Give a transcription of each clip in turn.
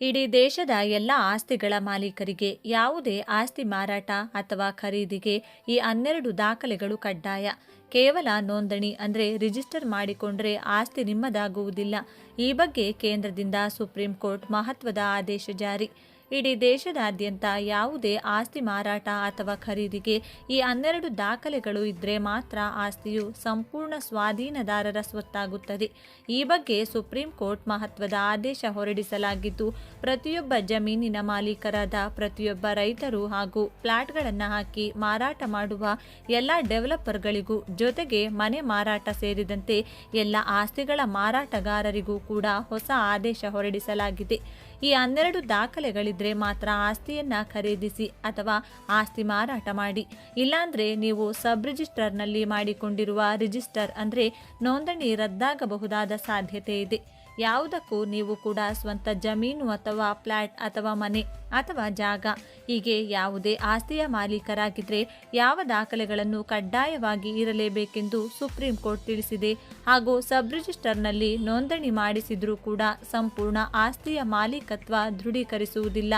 ಇಡೀ ದೇಶದ ಎಲ್ಲ ಆಸ್ತಿಗಳ ಮಾಲೀಕರಿಗೆ ಯಾವುದೇ ಆಸ್ತಿ ಮಾರಾಟ ಅಥವಾ ಖರೀದಿಗೆ ಈ ಹನ್ನೆರಡು ದಾಖಲೆಗಳು ಕಡ್ಡಾಯ. ಕೇವಲ ನೋಂದಣಿ ಅಂದರೆ ರಿಜಿಸ್ಟರ್ ಮಾಡಿಕೊಂಡ್ರೆ ಆಸ್ತಿ ನಿಮ್ಮದಾಗುವುದಿಲ್ಲ. ಈ ಬಗ್ಗೆ ಕೇಂದ್ರದಿಂದ ಸುಪ್ರೀಂ ಕೋರ್ಟ್ ಮಹತ್ವದ ಆದೇಶ ಜಾರಿ. ಇಡೀ ದೇಶದಾದ್ಯಂತ ಯಾವುದೇ ಆಸ್ತಿ ಮಾರಾಟ ಅಥವಾ ಖರೀದಿಗೆ ಈ ಹನ್ನೆರಡು ದಾಖಲೆಗಳು ಇದ್ದರೆ ಮಾತ್ರ ಆಸ್ತಿಯು ಸಂಪೂರ್ಣ ಸ್ವಾಧೀನದಾರರ ಸ್ವತ್ತಾಗುತ್ತದೆ. ಈ ಬಗ್ಗೆ ಸುಪ್ರೀಂ ಕೋರ್ಟ್ ಮಹತ್ವದ ಆದೇಶ ಹೊರಡಿಸಲಾಗಿದ್ದು, ಪ್ರತಿಯೊಬ್ಬ ಜಮೀನಿನ ಮಾಲೀಕರಾದ ಪ್ರತಿಯೊಬ್ಬ ರೈತರು ಹಾಗೂ ಫ್ಲಾಟ್ಗಳನ್ನು ಹಾಕಿ ಮಾರಾಟ ಮಾಡುವ ಎಲ್ಲ ಡೆವಲಪರ್ಗಳಿಗೂ ಜೊತೆಗೆ ಮನೆ ಮಾರಾಟ ಸೇರಿದಂತೆ ಎಲ್ಲ ಆಸ್ತಿಗಳ ಮಾರಾಟಗಾರರಿಗೂ ಕೂಡ ಹೊಸ ಆದೇಶ ಹೊರಡಿಸಲಾಗಿದೆ. ಈ ಹನ್ನೆರಡು ದಾಖಲೆಗಳಿದ್ರೆ ಮಾತ್ರ ಆಸ್ತಿಯನ್ನ ಖರೀದಿಸಿ ಅಥವಾ ಆಸ್ತಿ ಮಾರಾಟ ಮಾಡಿ. ಇಲ್ಲಾಂದ್ರೆ ನೀವು ಸಬ್ ರಿಜಿಸ್ಟರ್ನಲ್ಲಿ ಮಾಡಿಕೊಂಡಿರುವ ರಿಜಿಸ್ಟರ್ ಅಂದ್ರೆ ನೋಂದಣಿ ರದ್ದಾಗಬಹುದಾದ ಸಾಧ್ಯತೆ ಇದೆ. ಯಾವುದಕ್ಕೂ ನೀವು ಕೂಡ ಸ್ವಂತ ಜಮೀನು ಅಥವಾ ಫ್ಲ್ಯಾಟ್ ಅಥವಾ ಮನೆ ಅಥವಾ ಜಾಗ, ಹೀಗೆ ಯಾವುದೇ ಆಸ್ತಿಯ ಮಾಲೀಕರಾಗಿದ್ದರೆ ಯಾವ ದಾಖಲೆಗಳನ್ನು ಕಡ್ಡಾಯವಾಗಿ ಇರಲೇಬೇಕೆಂದು ಸುಪ್ರೀಂ ಕೋರ್ಟ್ ತಿಳಿಸಿದೆ. ಹಾಗೂ ಸಬ್ ರಿಜಿಸ್ಟರ್ನಲ್ಲಿ ನೋಂದಣಿ ಮಾಡಿಸಿದರೂ ಕೂಡ ಸಂಪೂರ್ಣ ಆಸ್ತಿಯ ಮಾಲೀಕತ್ವ ದೃಢೀಕರಿಸುವುದಿಲ್ಲ.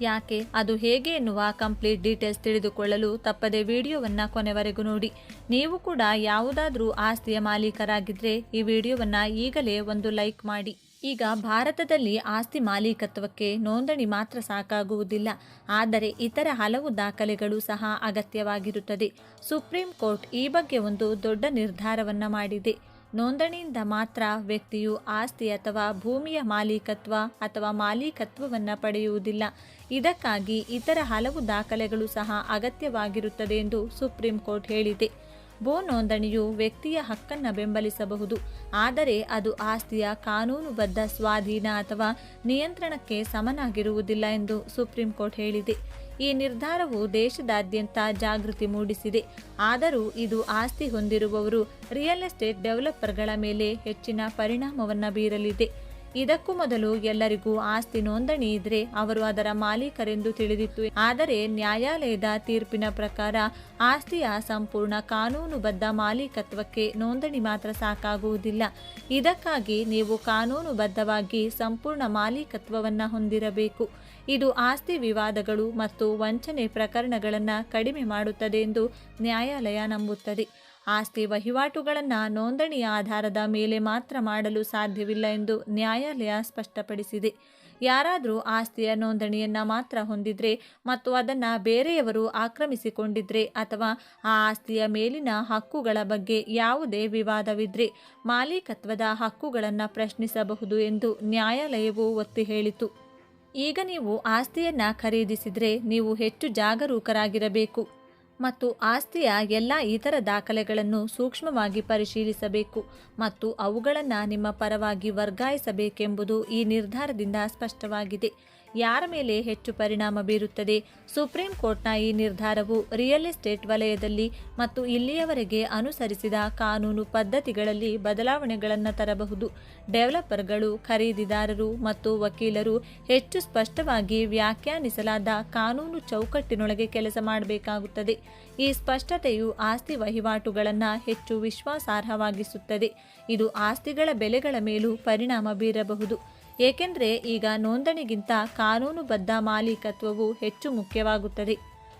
ಯಾಕೆ? ಅದು ಹೇಗೆ ಎನ್ನುವ ಕಂಪ್ಲೀಟ್ ಡೀಟೇಲ್ಸ್ ತಿಳಿದುಕೊಳ್ಳಲು ತಪ್ಪದೆ ವಿಡಿಯೋವನ್ನು ಕೊನೆವರೆಗೂ ನೋಡಿ. ನೀವು ಕೂಡ ಯಾವುದಾದ್ರೂ ಆಸ್ತಿಯ ಮಾಲೀಕರಾಗಿದ್ದರೆ ಈ ವಿಡಿಯೋವನ್ನು ಈಗಲೇ ಒಂದು ಲೈಕ್ ಮಾಡಿ. ಈಗ ಭಾರತದಲ್ಲಿ ಆಸ್ತಿ ಮಾಲೀಕತ್ವಕ್ಕೆ ನೋಂದಣಿ ಮಾತ್ರ ಸಾಕಾಗುವುದಿಲ್ಲ. ಆದರೆ ಇತರ ಹಲವು ದಾಖಲೆಗಳು ಸಹ ಅಗತ್ಯವಾಗಿರುತ್ತದೆ. ಸುಪ್ರೀಂ ಕೋರ್ಟ್ ಈ ಬಗ್ಗೆ ಒಂದು ದೊಡ್ಡ ನಿರ್ಧಾರವನ್ನು ಮಾಡಿದೆ. ನೋಂದಣಿಯಿಂದ ಮಾತ್ರ ವ್ಯಕ್ತಿಯು ಆಸ್ತಿ ಅಥವಾ ಭೂಮಿಯ ಮಾಲೀಕತ್ವ ಅಥವಾ ಮಾಲೀಕತ್ವವನ್ನು ಪಡೆಯುವುದಿಲ್ಲ. ಇದಕ್ಕಾಗಿ ಇತರ ಹಲವು ದಾಖಲೆಗಳು ಸಹ ಅಗತ್ಯವಾಗಿರುತ್ತದೆ ಎಂದು ಸುಪ್ರೀಂ ಕೋರ್ಟ್ ಹೇಳಿದೆ. ಭೂ ನೋಂದಣಿಯು ವ್ಯಕ್ತಿಯ ಹಕ್ಕನ್ನು ಬೆಂಬಲಿಸಬಹುದು. ಆದರೆ ಅದು ಆಸ್ತಿಯ ಕಾನೂನುಬದ್ಧ ಸ್ವಾಧೀನ ಅಥವಾ ನಿಯಂತ್ರಣಕ್ಕೆ ಸಮನಾಗಿರುವುದಿಲ್ಲ ಎಂದು ಸುಪ್ರೀಂ ಕೋರ್ಟ್ ಹೇಳಿದೆ. ಈ ನಿರ್ಧಾರವು ದೇಶದಾದ್ಯಂತ ಜಾಗೃತಿ ಮೂಡಿಸಿದೆ. ಆದರೂ ಇದು ಆಸ್ತಿ ಹೊಂದಿರುವವರು ರಿಯಲ್ ಎಸ್ಟೇಟ್ ಡೆವಲಪರ್ಗಳ ಮೇಲೆ ಹೆಚ್ಚಿನ ಪರಿಣಾಮವನ್ನು ಬೀರಲಿದೆ. ಇದಕ್ಕೂ ಮೊದಲು ಎಲ್ಲರಿಗೂ ಆಸ್ತಿ ನೋಂದಣಿ ಇದ್ರೆ ಅವರು ಅದರ ಮಾಲೀಕರೆಂದು ತಿಳಿದಿತ್ತು. ಆದರೆ ನ್ಯಾಯಾಲಯದ ತೀರ್ಪಿನ ಪ್ರಕಾರ ಆಸ್ತಿಯ ಸಂಪೂರ್ಣ ಕಾನೂನುಬದ್ಧ ಮಾಲೀಕತ್ವಕ್ಕೆ ನೋಂದಣಿ ಮಾತ್ರ ಸಾಕಾಗುವುದಿಲ್ಲ. ಇದಕ್ಕಾಗಿ ನೀವು ಕಾನೂನುಬದ್ಧವಾಗಿ ಸಂಪೂರ್ಣ ಮಾಲೀಕತ್ವವನ್ನು ಹೊಂದಿರಬೇಕು. ಇದು ಆಸ್ತಿ ವಿವಾದಗಳು ಮತ್ತು ವಂಚನೆ ಪ್ರಕರಣಗಳನ್ನು ಕಡಿಮೆ ಮಾಡುತ್ತದೆ ಎಂದು ನ್ಯಾಯಾಲಯ ನಂಬುತ್ತದೆ. ಆಸ್ತಿ ವಹಿವಾಟುಗಳನ್ನು ನೋಂದಣಿಯ ಆಧಾರದ ಮೇಲೆ ಮಾತ್ರ ಮಾಡಲು ಸಾಧ್ಯವಿಲ್ಲ ಎಂದು ನ್ಯಾಯಾಲಯ ಸ್ಪಷ್ಟಪಡಿಸಿದೆ. ಯಾರಾದರೂ ಆಸ್ತಿಯ ನೋಂದಣಿಯನ್ನು ಮಾತ್ರ ಹೊಂದಿದ್ರೆ ಮತ್ತು ಅದನ್ನು ಬೇರೆಯವರು ಆಕ್ರಮಿಸಿಕೊಂಡಿದ್ರೆ ಅಥವಾ ಆ ಆಸ್ತಿಯ ಮೇಲಿನ ಹಕ್ಕುಗಳ ಬಗ್ಗೆ ಯಾವುದೇ ವಿವಾದವಿದ್ರೆ ಮಾಲೀಕತ್ವದ ಹಕ್ಕುಗಳನ್ನು ಪ್ರಶ್ನಿಸಬಹುದು ಎಂದು ನ್ಯಾಯಾಲಯವು ಒತ್ತಿ ಹೇಳಿತು. ಈಗ ನೀವು ಆಸ್ತಿಯನ್ನು ಖರೀದಿಸಿದರೆ ನೀವು ಹೆಚ್ಚು ಜಾಗರೂಕರಾಗಿರಬೇಕು. ಮತ್ತು ಆಸ್ತಿಯ ಎಲ್ಲ ಇತರ ದಾಖಲೆಗಳನ್ನು ಸೂಕ್ಷ್ಮವಾಗಿ ಪರಿಶೀಲಿಸಬೇಕು ಮತ್ತು ಅವುಗಳನ್ನು ನಿಮ್ಮ ಪರವಾಗಿ ವರ್ಗಾಯಿಸಬೇಕೆಂಬುದು ಈ ನಿರ್ಧಾರದಿಂದ ಸ್ಪಷ್ಟವಾಗಿದೆ. ಯಾರ ಮೇಲೆ ಹೆಚ್ಚು ಪರಿಣಾಮ ಬೀರುತ್ತದೆ? ಸುಪ್ರೀಂ ಕೋರ್ಟ್ನ ಈ ನಿರ್ಧಾರವು ರಿಯಲ್ ಎಸ್ಟೇಟ್ ವಲಯದಲ್ಲಿ ಮತ್ತು ಇಲ್ಲಿಯವರೆಗೆ ಅನುಸರಿಸಿದ ಕಾನೂನು ಪದ್ಧತಿಗಳಲ್ಲಿ ಬದಲಾವಣೆಗಳನ್ನು ತರಬಹುದು. ಡೆವಲಪರ್ಗಳು, ಖರೀದಿದಾರರು ಮತ್ತು ವಕೀಲರು ಹೆಚ್ಚು ಸ್ಪಷ್ಟವಾಗಿ ವ್ಯಾಖ್ಯಾನಿಸಲಾದ ಕಾನೂನು ಚೌಕಟ್ಟಿನೊಳಗೆ ಕೆಲಸ ಮಾಡಬೇಕಾಗುತ್ತದೆ. ಈ ಸ್ಪಷ್ಟತೆಯು ಆಸ್ತಿ ವಹಿವಾಟುಗಳನ್ನು ಹೆಚ್ಚು ವಿಶ್ವಾಸಾರ್ಹವಾಗಿಸುತ್ತದೆ. ಇದು ಆಸ್ತಿಗಳ ಬೆಲೆಗಳ ಮೇಲೂ ಪರಿಣಾಮ ಬೀರಬಹುದು. ಏಕೆಂದರೆ ಈಗ ನೋಂದಣಿಗಿಂತ ಕಾನೂನುಬದ್ಧ ಮಾಲೀಕತ್ವವು ಹೆಚ್ಚು ಮುಖ್ಯವಾಗುತ್ತದೆ.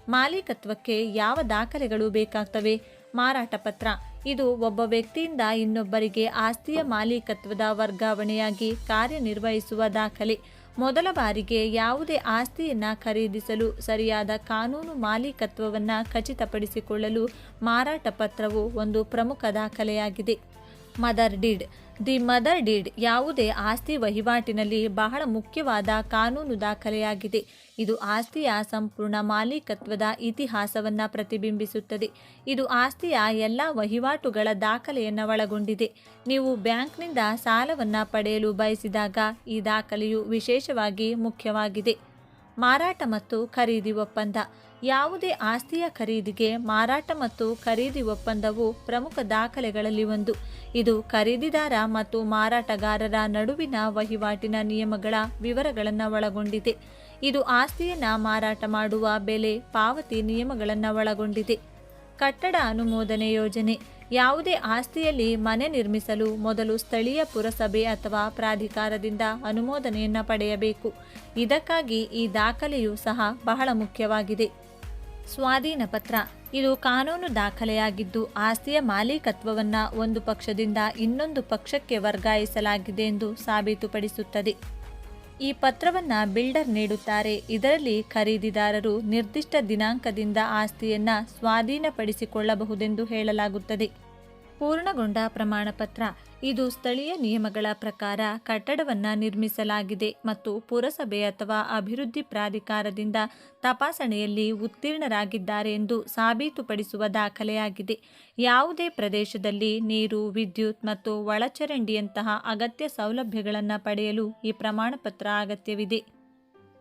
ಮಾಲೀಕತ್ವಕ್ಕೆ ಯಾವ ದಾಖಲೆಗಳು ಬೇಕಾಗ್ತವೆ? ಮಾರಾಟ ಪತ್ರ. ಇದು ಒಬ್ಬ ವ್ಯಕ್ತಿಯಿಂದ ಇನ್ನೊಬ್ಬರಿಗೆ ಆಸ್ತಿಯ ಮಾಲೀಕತ್ವದ ವರ್ಗಾವಣೆಯಾಗಿ ಕಾರ್ಯನಿರ್ವಹಿಸುವ ದಾಖಲೆ. ಮೊದಲ ಬಾರಿಗೆ ಯಾವುದೇ ಆಸ್ತಿಯನ್ನು ಖರೀದಿಸಲು ಸರಿಯಾದ ಕಾನೂನು ಮಾಲೀಕತ್ವವನ್ನು ಖಚಿತಪಡಿಸಿಕೊಳ್ಳಲು ಮಾರಾಟ ಪತ್ರವು ಒಂದು ಪ್ರಮುಖ ದಾಖಲೆಯಾಗಿದೆ. Mother deed. The mother deed ಯಾವುದೇ ಆಸ್ತಿ ವಹಿವಾಟಿನಲ್ಲಿ ಬಹಳ ಮುಖ್ಯವಾದ ಕಾನೂನು ದಾಖಲೆಯಾಗಿದೆ. ಇದು ಆಸ್ತಿಯ ಸಂಪೂರ್ಣ ಮಾಲೀಕತ್ವದ ಇತಿಹಾಸವನ್ನು ಪ್ರತಿಬಿಂಬಿಸುತ್ತದೆ. ಇದು ಆಸ್ತಿಯ ಎಲ್ಲ ವಹಿವಾಟುಗಳ ದಾಖಲೆಯನ್ನು ಒಳಗೊಂಡಿದೆ. ನೀವು ಬ್ಯಾಂಕ್ನಿಂದ ಸಾಲವನ್ನು ಪಡೆಯಲು ಬಯಸಿದಾಗ ಈ ದಾಖಲೆಯು ವಿಶೇಷವಾಗಿ ಮುಖ್ಯವಾಗಿದೆ. ಮಾರಾಟ ಮತ್ತು ಖರೀದಿ ಒಪ್ಪಂದ. ಯಾವುದೇ ಆಸ್ತಿಯ ಖರೀದಿಗೆ ಮಾರಾಟ ಮತ್ತು ಖರೀದಿ ಒಪ್ಪಂದವು ಪ್ರಮುಖ ದಾಖಲೆಗಳಲ್ಲಿ ಒಂದು. ಇದು ಖರೀದಿದಾರ ಮತ್ತು ಮಾರಾಟಗಾರರ ನಡುವಿನ ವಹಿವಾಟಿನ ನಿಯಮಗಳ ವಿವರಗಳನ್ನು ಒಳಗೊಂಡಿದೆ. ಇದು ಆಸ್ತಿಯನ್ನು ಮಾರಾಟ ಮಾಡುವ ಬೆಲೆ ಪಾವತಿ ನಿಯಮಗಳನ್ನು ಒಳಗೊಂಡಿದೆ. ಕಟ್ಟಡ ಅನುಮೋದನೆ ಯೋಜನೆ. ಯಾವುದೇ ಆಸ್ತಿಯಲ್ಲಿ ಮನೆ ನಿರ್ಮಿಸಲು ಮೊದಲು ಸ್ಥಳೀಯ ಪುರಸಭೆ ಅಥವಾ ಪ್ರಾಧಿಕಾರದಿಂದ ಅನುಮೋದನೆಯನ್ನು ಪಡೆಯಬೇಕು. ಇದಕ್ಕಾಗಿ ಈ ದಾಖಲೆಯು ಸಹ ಬಹಳ ಮುಖ್ಯವಾಗಿದೆ. ಸ್ವಾಧೀನ ಪತ್ರ. ಇದು ಕಾನೂನು ದಾಖಲೆಯಾಗಿದ್ದು, ಆಸ್ತಿಯ ಮಾಲೀಕತ್ವವನ್ನು ಒಂದು ಪಕ್ಷದಿಂದ ಇನ್ನೊಂದು ಪಕ್ಷಕ್ಕೆ ವರ್ಗಾಯಿಸಲಾಗಿದೆ ಎಂದು ಸಾಬೀತುಪಡಿಸುತ್ತದೆ. ಈ ಪತ್ರವನ್ನ ಬಿಲ್ಡರ್ ನೀಡುತ್ತಾರೆ. ಇದರಲ್ಲಿ ಖರೀದಿದಾರರು ನಿರ್ದಿಷ್ಟ ದಿನಾಂಕದಿಂದ ಆಸ್ತಿಯನ್ನ ಸ್ವಾಧೀನಪಡಿಸಿಕೊಳ್ಳಬಹುದೆಂದು ಹೇಳಲಾಗುತ್ತದೆ. ಪೂರ್ಣಗೊಂಡ ಪ್ರಮಾಣಪತ್ರ. ಇದು ಸ್ಥಳೀಯ ನಿಯಮಗಳ ಪ್ರಕಾರ ಕಟ್ಟಡವನ್ನು ನಿರ್ಮಿಸಲಾಗಿದೆ ಮತ್ತು ಪುರಸಭೆ ಅಥವಾ ಅಭಿವೃದ್ಧಿ ಪ್ರಾಧಿಕಾರದಿಂದ ತಪಾಸಣೆಯಲ್ಲಿ ಉತ್ತೀರ್ಣರಾಗಿದ್ದಾರೆ ಎಂದು ಸಾಬೀತುಪಡಿಸುವ ದಾಖಲೆಯಾಗಿದೆ. ಯಾವುದೇ ಪ್ರದೇಶದಲ್ಲಿ ನೀರು, ವಿದ್ಯುತ್ ಮತ್ತು ಒಳಚರಂಡಿಯಂತಹ ಅಗತ್ಯ ಸೌಲಭ್ಯಗಳನ್ನು ಪಡೆಯಲು ಈ ಪ್ರಮಾಣಪತ್ರ ಅಗತ್ಯವಿದೆ.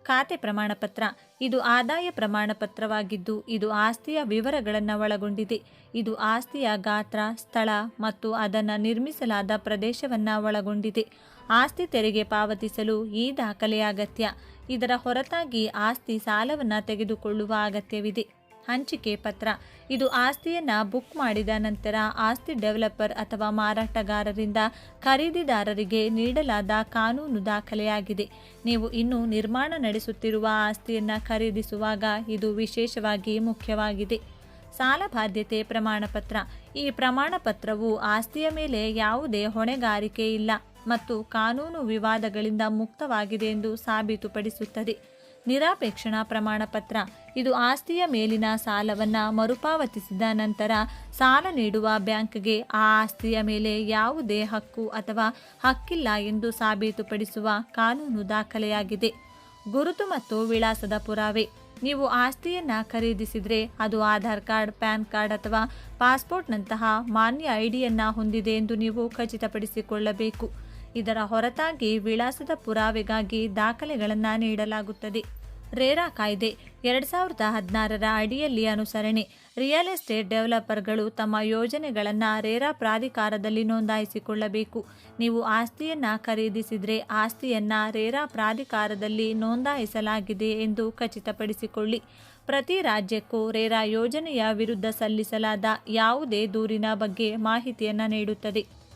ಖಾತೆ ಪ್ರಮಾಣಪತ್ರ. ಇದು ಆದಾಯ ಪ್ರಮಾಣಪತ್ರವಾಗಿದ್ದು, ಇದು ಆಸ್ತಿಯ ವಿವರಗಳನ್ನು ಒಳಗೊಂಡಿದೆ. ಇದು ಆಸ್ತಿಯ ಗಾತ್ರ, ಸ್ಥಳ ಮತ್ತು ಅದನ್ನು ನಿರ್ಮಿಸಲಾದ ಪ್ರದೇಶವನ್ನು ಒಳಗೊಂಡಿದೆ. ಆಸ್ತಿ ತೆರಿಗೆ ಪಾವತಿಸಲು ಈ ದಾಖಲೆ ಅಗತ್ಯ. ಇದರ ಹೊರತಾಗಿ ಆಸ್ತಿ ಸಾಲವನ್ನು ತೆಗೆದುಕೊಳ್ಳುವ ಅಗತ್ಯವಿದೆ. ಹಂಚಿಕೆ ಪತ್ರ. ಇದು ಆಸ್ತಿಯನ್ನ ಬುಕ್ ಮಾಡಿದ ನಂತರ ಆಸ್ತಿ ಡೆವಲಪರ್ ಅಥವಾ ಮಾರಾಟಗಾರರಿಂದ ಖರೀದಿದಾರರಿಗೆ ನೀಡಲಾದ ಕಾನೂನು ದಾಖಲೆಯಾಗಿದೆ. ನೀವು ಇನ್ನು ನಿರ್ಮಾಣ ನಡೆಸುತ್ತಿರುವ ಆಸ್ತಿಯನ್ನ ಖರೀದಿಸುವಾಗ ಇದು ವಿಶೇಷವಾಗಿ ಮುಖ್ಯವಾಗಿದೆ. ಸಾಲ ಬಾಧ್ಯತೆ ಪ್ರಮಾಣಪತ್ರ ಈ ಪ್ರಮಾಣಪತ್ರವು ಆಸ್ತಿಯ ಮೇಲೆ ಯಾವುದೇ ಹೊಣೆಗಾರಿಕೆ ಇಲ್ಲ ಮತ್ತು ಕಾನೂನು ವಿವಾದಗಳಿಂದ ಮುಕ್ತವಾಗಿದೆ ಎಂದು ಸಾಬೀತುಪಡಿಸುತ್ತದೆ. ನಿರಾಪೇಕ್ಷಣಾ ಪ್ರಮಾಣಪತ್ರ. ಇದು ಆಸ್ತಿಯ ಮೇಲಿನ ಸಾಲವನ್ನು ಮರುಪಾವತಿಸಿದ ನಂತರ ಸಾಲ ನೀಡುವ ಬ್ಯಾಂಕ್ಗೆ ಆ ಆಸ್ತಿಯ ಮೇಲೆ ಯಾವುದೇ ಹಕ್ಕು ಅಥವಾ ಹಕ್ಕಿಲ್ಲ ಎಂದು ಸಾಬೀತುಪಡಿಸುವ ಕಾನೂನು ದಾಖಲೆಯಾಗಿದೆ. ಗುರುತು ಮತ್ತು ವಿಳಾಸದ ಪುರಾವೆ. ನೀವು ಆಸ್ತಿಯನ್ನು ಖರೀದಿಸಿದರೆ ಅದು ಆಧಾರ್ ಕಾರ್ಡ್, ಪ್ಯಾನ್ ಕಾರ್ಡ್ ಅಥವಾ ಪಾಸ್ಪೋರ್ಟ್ನಂತಹ ಮಾನ್ಯ ಐಡಿಯನ್ನು ಹೊಂದಿದೆ ಎಂದು ನೀವು ಖಚಿತಪಡಿಸಿಕೊಳ್ಳಬೇಕು. ಇದರ ಹೊರತಾಗಿ ವಿಳಾಸದ ಪುರಾವೆಗಾಗಿ ದಾಖಲೆಗಳನ್ನು ನೀಡಲಾಗುತ್ತದೆ. ರೇರಾ ಕಾಯ್ದೆ. ಎರಡು ಸಾವಿರದ ಹದಿನಾರರ ಅಡಿಯಲ್ಲಿ ಅನುಸರಣೆ. ರಿಯಲ್ ಎಸ್ಟೇಟ್ ಡೆವಲಪರ್ಗಳು ತಮ್ಮ ಯೋಜನೆಗಳನ್ನು ರೇರಾ ಪ್ರಾಧಿಕಾರದಲ್ಲಿ ನೋಂದಾಯಿಸಿಕೊಳ್ಳಬೇಕು. ನೀವು ಆಸ್ತಿಯನ್ನು ಖರೀದಿಸಿದರೆ ಆಸ್ತಿಯನ್ನು ರೇರಾ ಪ್ರಾಧಿಕಾರದಲ್ಲಿ ನೋಂದಾಯಿಸಲಾಗಿದೆ ಎಂದು ಖಚಿತಪಡಿಸಿಕೊಳ್ಳಿ. ಪ್ರತಿ ರಾಜ್ಯಕ್ಕೂ ರೇರಾ ಯೋಜನೆಯ ವಿರುದ್ಧ ಸಲ್ಲಿಸಲಾದ ಯಾವುದೇ ದೂರಿನ ಬಗ್ಗೆ ಮಾಹಿತಿಯನ್ನು ನೀಡುತ್ತದೆ.